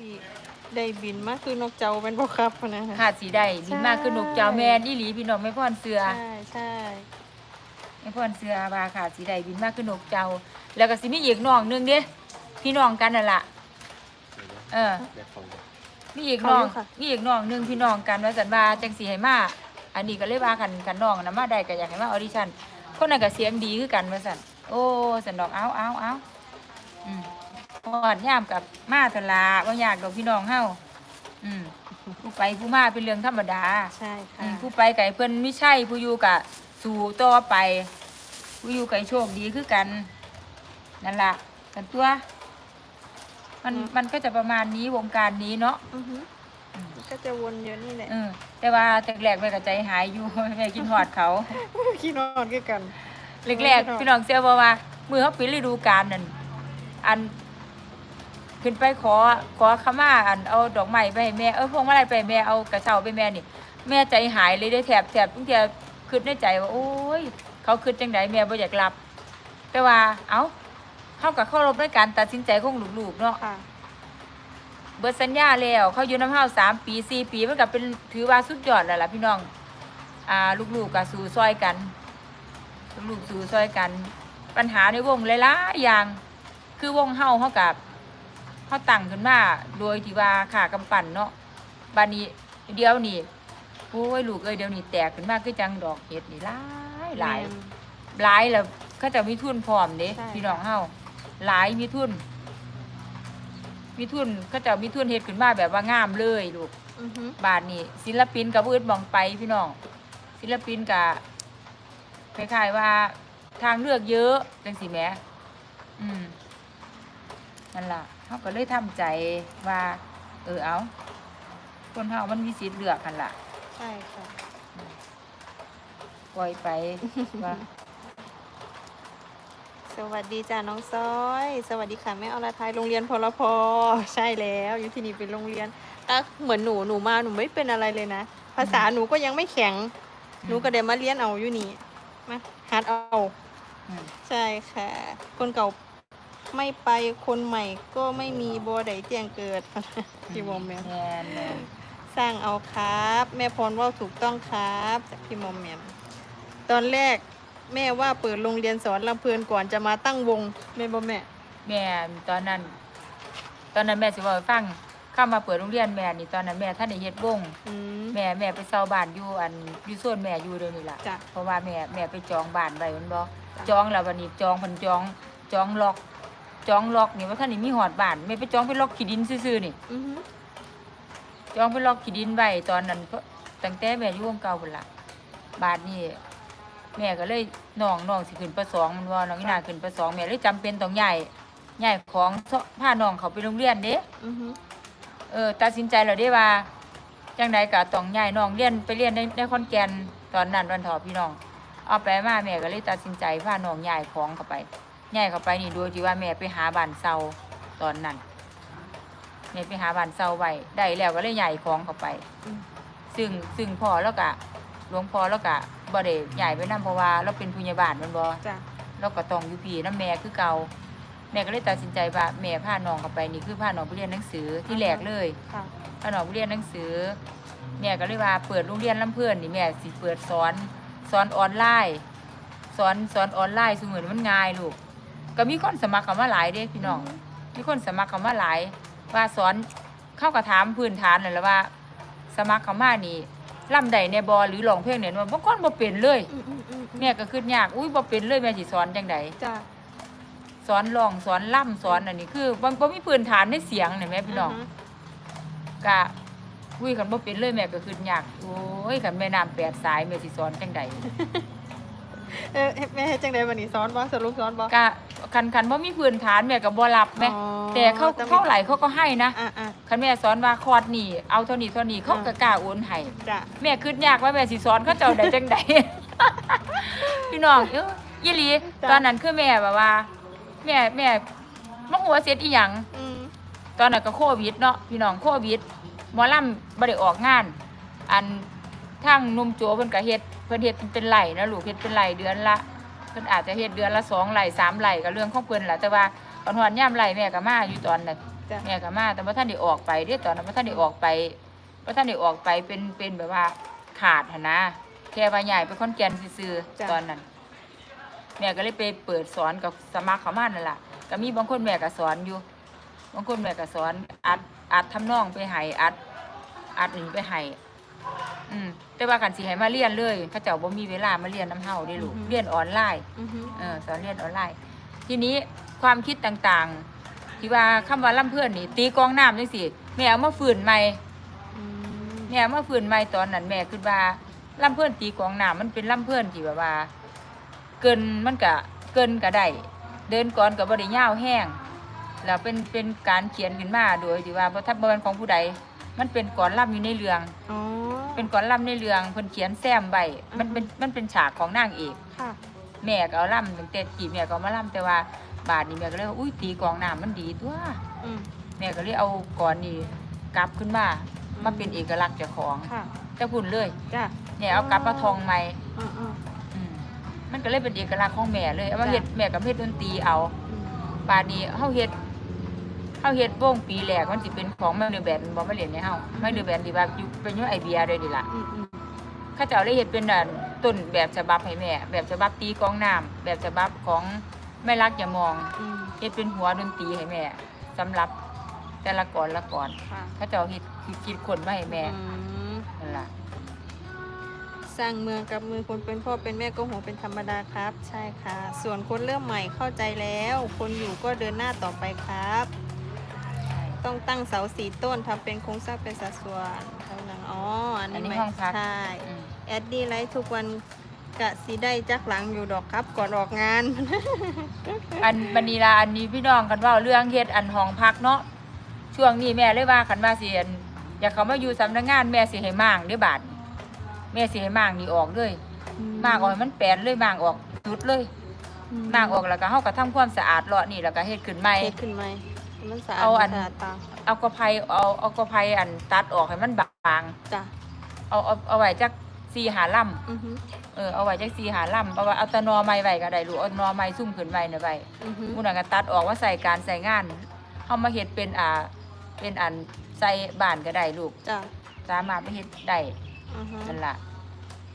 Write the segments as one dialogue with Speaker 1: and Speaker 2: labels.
Speaker 1: สิได้บินมาคือนกเจ้าเป็นบ่ครับพะนะ
Speaker 2: ขาดสีได้บินมากขึ้นนกเจ้าแม่นอีหลีพี่น้องแม่พ่อนเสือ
Speaker 1: ใช่ใช่
Speaker 2: แม่พ่อนเสือว่าขาดสีได้บินมากขึ้นนกเจ้า แล้วก็สิมีอีกน้องหนึงเด้พี่น้องกันนั่นล่ะ เออ
Speaker 3: เดี๋ยวของ
Speaker 2: มีอีกน้องมีอีกน้องหนึงพี่น้องกันว่าสันว่าจังสีให้มาอันนี้ก็เลยว่ากันกันน้องนะมาได้ก็อยากให้มาออดิชั่นคนนั้นก็เสียงดีคือกันว่าสันโอ้สันดอกเอาเอาเอาอืมพ อดยามกับมาทลาว่าอยากดอกพี่น้องเฮาอืมผู้ไปผู้มาเป็นเรื่องธรรมดา
Speaker 1: ใช่
Speaker 2: อื
Speaker 1: ค่ะ
Speaker 2: มผู้ไปไก่เพิ่นไม่ใช่ผู้อยู่กะ สู่ต่อไป ผู้อยู่ไก่โชคดีคือกันนั่นล่ะกันตัว มันมันก็จะประมาณนี้วงการนี้เนาะ
Speaker 1: อือฮึก็จะวนอยู่นี่แหละ
Speaker 2: เออแต่ว่าแต่แรกแม่ก็ใจหายอยู่ แม่กินหอดเขา
Speaker 1: ขี้นอนคือกัน
Speaker 2: แรกๆพี่น้องเสียบอกว่า มือเขาปิดฤดูกาลนั่นอัน ขึ้นไปขอขอขมาอันเอาดอกไม้ไปให้แม่เออพวงมาลัยไปให้แม่เอากระเช้าไปแม่นี่ แม่ใจหายเลยได้แถบแถบตั้งแต่คิดในใจว่าโอ้ย เขาคิดจังไดแม่บ่อยากรับ แต่ว่าเอ้าเขากับเข้ารบในการตัดสินใจของลูกๆเนาะ
Speaker 1: ค่ะ
Speaker 2: เบิดสัญญาแล้วเขาอยู่น้ำเฮาสามปีสี่ปีมันก็เป็นถือว่าสุดยอดแล้วล่ะพี่น้อง อ่าลูกๆก็สู่ซอยกัน ลูกๆสู่ซอยกัน ปัญหาในวงหลายๆอย่าง คือวงเฮาเฮากับ เฮาตั้งขึ้นมาโดยที่ว่าขากำปั่นเนาะบานนี้เดี๋ยวนี้โอ้ยลูกเอ้ยเดี๋ยวนี้แตกขึ้นมาคือจังดอกเห็ดนี่หลายหลาย
Speaker 1: แม่น
Speaker 2: หลายแล้วเขาจะมีทุนพร้อมเด้
Speaker 1: ใช่
Speaker 2: พี่น้องเฮาหลายมีทุน มีทุนเขาจะมีทุนเฮ็ดขึ้นมาแบบว่างามเลยลูก
Speaker 1: อือฮึ
Speaker 2: บาทนี่ศิลปินกับอืดมองไปพี่น้องศิลปินกับคล้ายๆว่าทางเลือกเยอะจังสิแหมอืมนั่นล่ะ เขาก็เลยทำใจว่า เออเอาคนเฮามันมีสิทธิ์เลือกกันล่ะ
Speaker 1: ใช่ค่ะ
Speaker 2: ปล่อยไปว่า
Speaker 1: สวัสดีจ้าน้องซ้อย สวัสดีค่ะแม่อรทัยโรงเรียนพลพใช่แล้วอยู่ที่นี่เป็นโรงเรียนอะเหมือนหนูหนูมาหนูไม่เป็นอะไรเลยนะ ภาษาหนูก็ยังไม่แข็ง หนูก็เดี๋ยวมาเรียนเอาอยู่นี่มาหัดเอา
Speaker 2: อืม
Speaker 1: ใช่ค่ะ คนเก่า ไม่ไปคนใหม่ก็ไม่มีบัวใดเตียงเกิดพี่วอมแมม
Speaker 2: แม่นแม่น
Speaker 1: สร้างเอาครับ แม่พรว่าถูกต้องครับจากพี่มอมแมมตอนแรกแม่ว่าเปิดโรงเรียนสอนลำเพลินก่อนจะมาตั้งวงแม่บ่แม่
Speaker 2: แม่ตอนนั้น ตอนนั้นแม่สิบอกให้ฟังเข้ามาเปิดโรงเรียนแม่นี่ตอนนั้นแม่ท่านได้เฮ็ดวง
Speaker 1: อืม
Speaker 2: แม่แม่ไปเซาบ้านอยู่อันอยู่โซนแม่อยู่เดี๋ยวนี้ล่ะ
Speaker 1: จ้ะ
Speaker 2: เพราะว่าแม่แม่ไปจองบ้านไว้แมันบ่จองแล้ววันนี้จองเพันจองจองล็อก จองล็อกนี่ว่าท่านนี่มีหอดบ้านแม่ไปจองไปล็อกขี้ดินซื่อๆนี่
Speaker 1: อือฮึ
Speaker 2: จองไปล็อกขี้ดินไว้ตอนนั้นเพราะตั้งแต่แม่อยู่วงเก่าพุ่นล่ะบาทนี่แม่ก็เลยน้องน้องสิขึ้นประสองมันว่าน้องอีนาขึ้นประสองแม่เลยจำเป็นต้องย้ายย้ายของพาน้องเขาไปโรงเรียนเด้
Speaker 1: อือฮึ
Speaker 2: เออตัดสินใจแล้วได้ว่าจังใดก็ต้องย้ายน้องเรียนไปเรียนในในขอนแก่นตอนนั้นวันเถอพี่น้อง เอาไปมาแม่ก็เลยตัดสินใจพาน้องย้ายของเข้าไป ย้ายเข้าไปนี่โดยที่ว่าแม่ไปหาบ้านเซาตอนนั้นแม่ไปหาบ้านเซาไว้ได้แล้วก็เลยย้ายของเข้าไป
Speaker 1: อืม
Speaker 2: ซึ่งซึ่งพ่อแล้วก็หลวงพ่อแล้วก็บ่ได้ย้ายไปนํเพราะว่าเราเป็นผู้ใหญ่บ้านแมันบ่
Speaker 1: จ้ะ
Speaker 2: เราก็ต้องอยู่พี่นํแม่คือเก่าแม่ก็เลยตัดสินใจว่าแม่พาน้องเข้าไปนี่คือพาน้องไปเรียนหนังสือที่แรกเลย
Speaker 1: ค่ะ
Speaker 2: พาน้องไปเรียนหนังสือแม่ก็เลยว่าเปิดโรงเรียนลำเพื่อนนี่แม่สิเปิดสอนสอนออนไลน์สอนสอนออนไลน์สมือนมันง่ายลูก ก็มีคนสมัครเข้ามาหลายเด้พี่น้องมีคนสมัครเข้ามาหลาย ว่าสอนเข้ากับถามพื้นฐานนั่นแหละว่า สมัครเข้ามานี่ล่ำใดในบอหรือร้องเพลงเนี่ยว่าบางคนบ่เป็นเลย
Speaker 1: อืมอืมอืมอืม
Speaker 2: แม่ก็คิดยากอุ้ยบ่เป็นเลยแม่สิสอนจังได
Speaker 1: จ้ะ
Speaker 2: สอนร้องสอนล่ำสอนอันนี้คือบ่บ่มีพื้นฐานในเสียงเนี่ยแม่พี่น้อง
Speaker 1: ฮึ
Speaker 2: กะอุ้ยคันบ่เป็นเลยแม่ก็คือยากโอ้ยคันแม่น้ำแปดสายแม่สิสอนจังใด
Speaker 1: เออแม่เฮ็ดจังไดบัดนี้สอนบ่สรุปสอนบ่
Speaker 2: กะคันคันบ่มีพื้นฐานแม่ก็บ่รับแม่
Speaker 1: อ๋อ
Speaker 2: แต่เขา
Speaker 1: ต้องมี
Speaker 2: เท่าไหร่เขาก็ให้นะ
Speaker 1: อะอะ
Speaker 2: คันแม่สอนว่าคอร์สนี่เอาเท่านี้เท่านี้เขาก็กล้าโอนให้
Speaker 1: จ้ะ
Speaker 2: แม่คืดยากว่าแม่สิสอนเขาเจ้าได้จังใด พี่น้องเอ้ยยี่หลีตอนนั้นคือแม่แบบว่า แม่แม่มาหัวเสร็จอีหยัง
Speaker 1: อืม
Speaker 2: ตอนนั้นก็โควิดเนาะพี่น้องโควิดหมอลำบ่ได้ออกงาน อันทางหนุ่มโจเพิ่นก็เฮ็ดเพิ่นเฮ็ดเป็นไหลนะลูกเฮ็ดเป็นไหลเดือนละเพิ่นอาจจะเฮ็ดเดือนละสองไหลสามไหลก็เรื่องของเพิ่นแหละแต่ว่าตอนหอนย่ามไหลแม่ก็มาอยู่ตอนนั้น
Speaker 1: จ้ะ
Speaker 2: แม่ก็มาแต่ว่าท่านได้ออกไปเด้ตอนนั้นว่าท่านได้ออกไปว่าท่านได้ออกไปเป็นเป็นแบบว่าขาดหนนะแค่ว่าใหญ่ไปคอนแกนซื่อ
Speaker 1: จ้ะ
Speaker 2: ๆตอนนั้น แม่ก็เลยไปเปิดสอนกับสมัครเขามานั่นล่ะก็มีบางคนแม่ก็สอนอยู่ บางคนแม่ก็สอนอัดอัดทำนองไปให้อัด อัดหนึ่งไปให้ อืมแต่ว่ากันสิให้มาเรียนเลยเขาเจ้าบ่มีเวลามาเรียนน้ำเฮาได้ลูกเรียนออนไลน์
Speaker 1: อือฮึ
Speaker 2: เออสอนเรียนออนไลน์ ทีนี้ความคิดต่างๆ ที่ว่าคำว่าล่ำเพื่อนนี่ ตีกลองน้ำจังสิแม่เอามาฝืนใหม่
Speaker 1: อืม
Speaker 2: แม่เอามาฝืนใหม่ตอนนั้นแม่คิดว่าล่ำเพื่อนตีกลองน้ำมันเป็นล่ำเพื่อนที่แบบว่า เกินมันก็เกินก็ได้เดินก่อนกับบริย่าวแห้งแล้วเป็นเป็นการเขียนขึ้นมาโดยที่ว่าบ่ทับบ่แม่นของผู้ใด มันเป็นก่อนล่ำอยู่ในเรื่อง
Speaker 1: อ๋อ
Speaker 2: เป็นก่อนล่ำในเรื่องเพิ่นเขียนแซมไว้มันเป็นมันเป็นฉากของนางเอก
Speaker 1: ค่ะ
Speaker 2: แม่ก็เอาล่ำตั้งแต่กี่แม่ก็เอามาล่ำแต่ว่าบาทนี้แม่ก็เลยว่าอุ้ยตีกลองน้ำมันดีตัว
Speaker 1: อืม
Speaker 2: แม่ก็เลยเอาก่อนนี้กลับขึ้นมามาเป็นเอกลักษณ์เจ้าของ
Speaker 1: ค่ะ
Speaker 2: จะพุ่นเลย
Speaker 1: จ้ะ
Speaker 2: เนี่ยเอากลับมาทองใหม่
Speaker 1: อ่าอ่า
Speaker 2: อืมมันก็เลยเป็นเอกลักษณ์ของแม่เลยเอามา
Speaker 1: จ้ะ
Speaker 2: เฮ็ดแม่กับเฮ็ดดนตรีเอา
Speaker 1: อืม
Speaker 2: บาดนี้เฮาเฮ็ด เฮาเฮ็ดวงปีแรกมันสิเป็นของแม่เดือแบนบ่มาเล่นในเฮาแม่เดือแบนที่ว่าอยู่เป็นอยู่ไอเบียด้วยนี่ล่ะ
Speaker 1: อืมอืม
Speaker 2: เขาเจ้าเลยเฮ็ดเป็นอันต้นแบบฉบับให้แม่ แบบฉบับตีกลองน้ำแบบฉบับของแม่รักอย่ามอง
Speaker 1: อืม
Speaker 2: เฮ็ดเป็นหัวดนตรีให้แม่สำหรับแต่ละก่อนละก่อน
Speaker 1: ค่ะ
Speaker 2: เขาเจ้าเฮ็ดคิดคิดคนมาให้แม่
Speaker 1: อืม
Speaker 2: นั่นล่ะ
Speaker 1: สร้างเมืองกับมือคนเป็นพ่อเป็นแม่ก็หัวเป็นธรรมดาครับ ใช่ค่ะ ส่วนคนเริ่มใหม่เข้าใจแล้ว คนอยู่ก็เดินหน้าต่อไปครับ ต้องตั้งเสาสี่ต้นทำเป็นโครงสร้างเป็นสัดส่วนเท่านั้นอ๋ออัน
Speaker 2: อัน
Speaker 1: นี้
Speaker 2: นี้
Speaker 1: ไม่
Speaker 2: ห้องพัก
Speaker 1: ใช่
Speaker 2: อืม
Speaker 1: แอดดี้ไลฟ์ทุกวันกะสีได้จักหลังอยู่ดอกครับก่อนออกงาน
Speaker 2: อันบันนีลาอันนี้พี่น้องกันเว่าเรื่องเฮ็ดอันห้องพักเนาะช่วงนี้แม่เลยว่าคันว่าสิอันอยากเขามาอยู่สำนักงานแม่สิให้มั่างเด้อบาดนี้แม่สิให้มั่างนี่ออกเลยมั่างออกให้มันแปลนเลยมั่างออกสุดเลยมั่างออกแล้วก็เฮาก็ทำความสะอาดเลาะนี่แล้วก็เฮ็ดขึ้นใหม่
Speaker 1: เฮ็ดขึ้นไหม มันสะอาด
Speaker 2: เอาอัน
Speaker 1: สะอาดตา
Speaker 2: เอากระไพเอาเอากระไพอันตัดออกให้มันบาง
Speaker 1: จ้ะ
Speaker 2: เอาเอาเอาไว้จักสี่หาล่ำ
Speaker 1: อือฮึ
Speaker 2: เออเอาไว้จักสี่หาล่ำเอาไว้เอาแตะนอไม้ไว้ก็ได้ลูกเอานอไม้ซุ่มขึ้นไว้น่ะไว้
Speaker 1: อือฮึ
Speaker 2: มูนันก็ตัดออกว่าใส่การใส่งานเฮามาเฮ็ดเป็นอ่าเป็นอันใส่บ้านก็ได้ลูก
Speaker 1: จ้ะ
Speaker 2: สามารถไปเฮ็ดได้
Speaker 1: อือฮึ
Speaker 2: นั่นล่ะ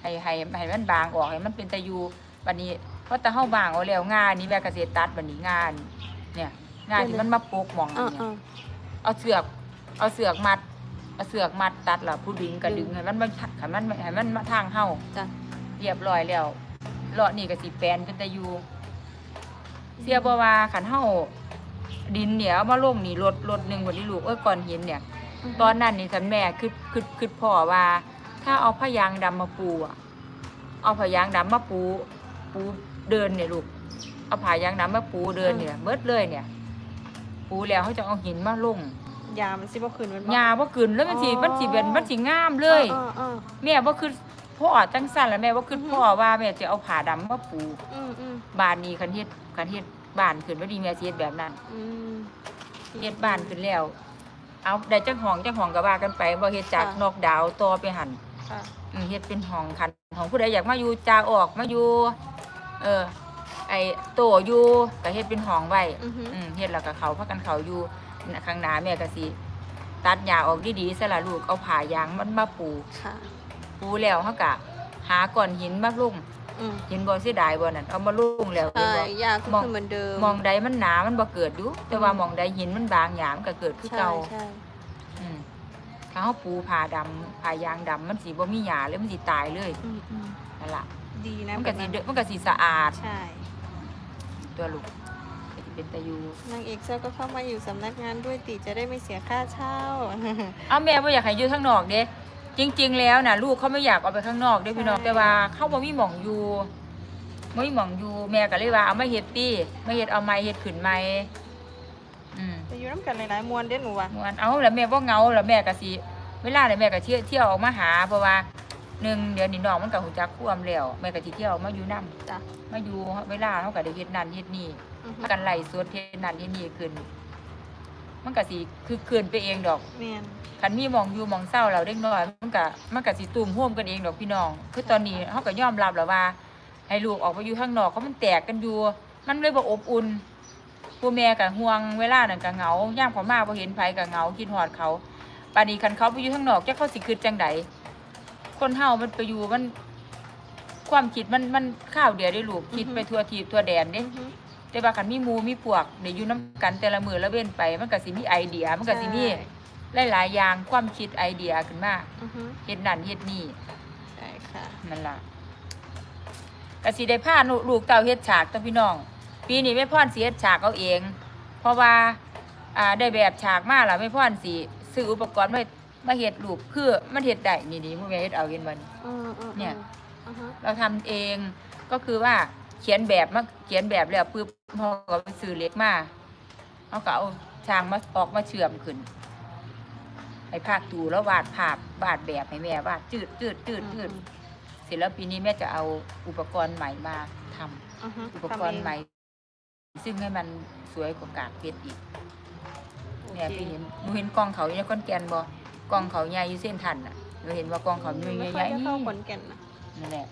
Speaker 2: ให้ให้ให้มันบางออกให้มันเป็นตะยูบัดนี้เพราะแต่เฮาบางเอาแล้วงานนี้แม่ก็สิตัดบัดนี้งาน เนี่ย งานที่มันมาปลูกหม่อง
Speaker 1: อ่า
Speaker 2: เนี่ย
Speaker 1: อ่า
Speaker 2: เอาเสือก เอาเสือกมัด เอาเสือกมัดตัดแล้วผู้ดึงก็ดึงให้มันมันให้มันให้มันมาทางเฮา
Speaker 1: จ้ะ
Speaker 2: เรียบร้อยแล้วเลาะนี่ก็สิแปลนเป็นตะยูเสียบ่ว่าขันเฮาดินเนี่ยเอามาลงนี่รถรถหนึงบ่ได้ลูกเอ้ยก่อนเห็นเนี่ย ตอนนั้นนี่ฉันแม่คือคือคือพ่อว่า ถ้าเอาพยางดำมาปูอะเอาพยางดำมาปู ปูเดินเนี่ยลูกเอาผายางดำมาปูเดินเนี่ยเบิดเลยเนี่ย ปูแล้วเขาจะเอาหินมาลง
Speaker 1: ยามันสิบ่ขึ้นมันบ่
Speaker 2: หญ้าบ่ขึ้นแล้วมันสิ
Speaker 1: อ๋อ
Speaker 2: มันสิเป็นมันสิงามเลย
Speaker 1: อ่าอ่า
Speaker 2: แม่บ่คือพ่อจังสั่นแล้วแม่บ่คือพ่อว่าแม่จะเอาผ้าดำมาปู
Speaker 1: อืมอืม
Speaker 2: บ้านนี้คันเฮ็ดคันเฮ็ดบ้านขึ้นบ่ดีแม่สิเฮ็ดแบบนั้น
Speaker 1: อืม
Speaker 2: เฮ็ดบ้านขึ้นแล้ว เอาได้จังห้องจังห้องก็ว่ากันไปบ่เฮ็ดจาก
Speaker 1: ค่ะ
Speaker 2: นอกดาวต่อไปหั่น
Speaker 1: ค่ะ
Speaker 2: อืมเฮ็ดเป็นห้องคันของผู้ใดอยากมาอยู่จาออกมาอยู่ เออ ไอ้โตอยู่ก็เฮ็ดเป็นห้องไว้
Speaker 1: อือฮึ
Speaker 2: อื มเฮ็ดแล้วก็เขาพากันเขาอยู่น่ะข้างหน้าแม่ก็สิตัดหญ้าออกดีๆซะล่ะลูกเอาผ้ายางมันมาปู
Speaker 1: ค่ะ
Speaker 2: ปูแล้วเฮาก็หาก้อนหินมาลุ่ม
Speaker 1: อืม
Speaker 2: เห็นบ่เสียดายบ่นั่นเอามาลุ่มแล้วเห็น
Speaker 1: ใช่
Speaker 2: บ่
Speaker 1: ยาก็
Speaker 2: มอง
Speaker 1: คือเหมือนเดิม
Speaker 2: มองใดมันหนามันบ่เกิดอยู่แต่ว่า
Speaker 1: อืม
Speaker 2: มองใดหินมันบางหยามนก็เกิดคือ
Speaker 1: ใช่
Speaker 2: เก่า
Speaker 1: ใช่
Speaker 2: อืมถ้าเฮาปูผ้าดำผ้ายางดำมันสิบ่มีหญ้าเลยมันสิตายเลย
Speaker 1: อืมอืม
Speaker 2: นั่นล่ะ
Speaker 1: ดีนะ
Speaker 2: มันก็สิ
Speaker 1: แบบ
Speaker 2: เด้อมันก็สิสะอาด
Speaker 1: ใช่
Speaker 2: ตัวลูกก็สิเป็นตะยู
Speaker 1: นางเอกเซลก็เข้ามาอยู่สำนักงานด้วยติจะได้ไม่เสียค่าเช่า
Speaker 2: เอาแม่บ่อยากให้อยู่ข้างนอกเด้จริง ๆ แล้วน่ะลูกเขาไม่อยากออกไปข้างนอกเด้พี่น้อง
Speaker 1: ใช่
Speaker 2: แต่ว่าเขาบ่มีหม่องอยู่บ่มีหม่องอยู่แม่ก็เลยว่าเอามาเฮ็ดติมาเฮ็ดเอาไม้เฮ็ดขึ้นไม้อืม
Speaker 1: จะอยู่น้ำกันหลายๆมวนเด้หนูว่ะ
Speaker 2: ม่วนเอาแล้วแม่บ่เหงาแล้วแม่ก็สิเวลาเนี่ยแม่ก็เที่ยวเที่ยวออกมาหาเพราะว่า หนึ่งเดือนนี้น้องมันก็หูจักความแล้วแม่ก็สิเที่ยวมาอยู่นํ
Speaker 1: จ้ะ
Speaker 2: มาอยู่เวลาเฮาก็ได้เฮ็ดนั่นเฮ็ดนี่
Speaker 1: อือฮึ
Speaker 2: กันไล่สวดเฮ็ดนั่นเฮ็ดนี่ขึ้น มันก็สิคือคืนไปเองดอก
Speaker 1: แม่น
Speaker 2: คันมีหมองอยู่หมองเศร้าแล้วเด็กน้อยมันก็มันก็สิตุ่มห่วมกันเองดอกพี่น้อง คือตอนนี้เฮาก็ยอมรับแล้วว่า ให้ลูกออกไปอยู่ข้างนอกเพราะมันแตกกันอยู่ มันเลยบ่อบอุ่นผู้แม่ก็ห่วงเวลานั่นก็เหงาย่ามเขามาบ่เห็นไผก็เหงาคิดฮอดเขาปานนี้คันเขาไปอยู่ข้างนอกจักเขาสิคิดจังใด คนเฮามันไปอยู่มัน ความคิดมันมันข้าวเดียวได้ลูกคิดไปทั่วทีบทั่วแดนเด้
Speaker 1: อือฮึ
Speaker 2: แต่ว่าคันมีหมู่มีพวกได้อยู่นํกันแต่ละมื้อละเว้นไป มันก็สิมีไอเดีย มันก็สิมี
Speaker 1: ใช่
Speaker 2: หลายๆอย่างความคิดไอเดียขึ้นมา
Speaker 1: อือฮึ
Speaker 2: เฮ็ดนั่นเฮ็ดนี่
Speaker 1: ใช่ค่ะ
Speaker 2: นั่นล่ะก็สิได้พาลูกเต้าเฮ็ดฉากตัวพี่น้อง ปีนี้แม่พ่อนสิเฮ็ดฉากเอาเอง เพราะว่าอ่าได้แบบฉากมาแล้วแม่พ่อนสิซื้ออุปกรณ์มา มาเฮ็ดลูกคือมันเฮ็ดได้นี่นี่มื้อแม่เฮ็ดเอาเห็นบ่นี่
Speaker 1: อืมอืม
Speaker 2: เนี่ย
Speaker 1: อือฮึ
Speaker 2: เราทำเองก็คือว่าเขียนแบบมาเขียนแบบแล้วปึ๊บพอก็ไปซื้อเหล็กมาเอาก็เอาช่างมาออกมาเชื่อมขึ้นให้ภาคตูแล้ววาดภาพวาดแบบให้แม่วาดจืดจืดจืดจืดเสร็จแล้วปีนี้แม่จะเอาอุปกรณ์ใหม่มาทำ
Speaker 1: อือฮึ
Speaker 2: อุปกรณ์ใหม่ ซึ่งให้มันสวยกว่ากากเพชรอีก เนี่ยพี่เห็นหนูเห็นกองเขาอยู่ในก้อนแกนบ่ กองเขาใหญ่อยู่เส้นทันน่ะหนูเห็นว่ากองเขา
Speaker 1: ห
Speaker 2: ให
Speaker 1: นู
Speaker 2: ญ่
Speaker 1: ไม่
Speaker 2: ให
Speaker 1: ค่อย
Speaker 2: ญ่
Speaker 1: ได้
Speaker 2: นี่
Speaker 1: เข้าขอนแก่นนะ
Speaker 2: นั่นแหละ